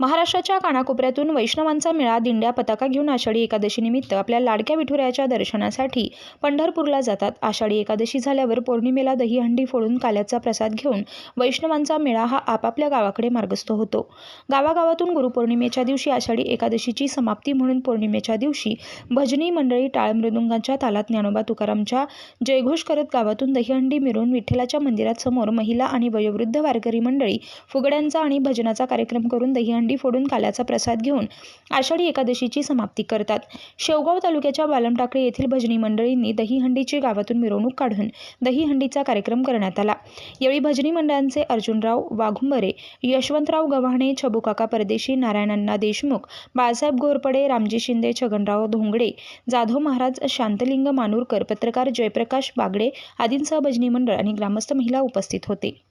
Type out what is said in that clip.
ಮಹಾರಾಷ್ಟ್ರ महाराष्ट्राच्या कानाकोपऱ्यातून वैष्णवांचा मेळा दिंड्या पताका घेऊन आषाढी एकादशीनिमित्त आपल्या लाडक्या विठुरायाच्या दर्शनासाठी पंढरपूरला जातात. आषाढी एकादशी झाल्यावर पौर्णिमेला दहीहंडी फोडून काल्याचा प्रसाद घेऊन वैष्णवांचा मेळा हा आपापल्या गावाकडे मार्गस्थ होतो. गावागावातून गुरुपौर्णिमेच्या दिवशी आषाढी एकादशीची समाप्ती म्हणून पौर्णिमेच्या दिवशी भजनी मंडळी टाळमृदुंगांच्या तालात ज्ञानोबा तुकारामच्या जयघोष करत गावातून दहीहंडी मिरवून विठ्ठलाच्या मंदिरात समोर महिला आणि वयोवृद्ध वारकरी मंडळी फुगड्यांचा आणि भजनाचा कार्यक्रम करून दहीहंडी फोडून काल्याचा प्रसाद घेऊन आषाढी एकादशीची समाप्ती करतात. शेवगाव तालुक्याच्या बालमटाकळी येथील भजनी मंडळींनी दहीहंडीची गावातून मिरवणूक काढून दहीहंडीचा कार्यक्रम करण्यात आला. यावेळी भजनी मंडळांचे अर्जुनराव वाघुंबरे यशवंतराव गव्हाणे छबुकाका परदेशी नारायणण्णा देशमुख बाळासाहेब घोरपडे रामजी शिंदे छगनराव धोंगडे जाधव महाराज शांतलिंग मानूरकर पत्रकार जयप्रकाश बागडे आदींसह भजनी मंडळ आणि ग्रामस्थ महिला उपस्थित होते.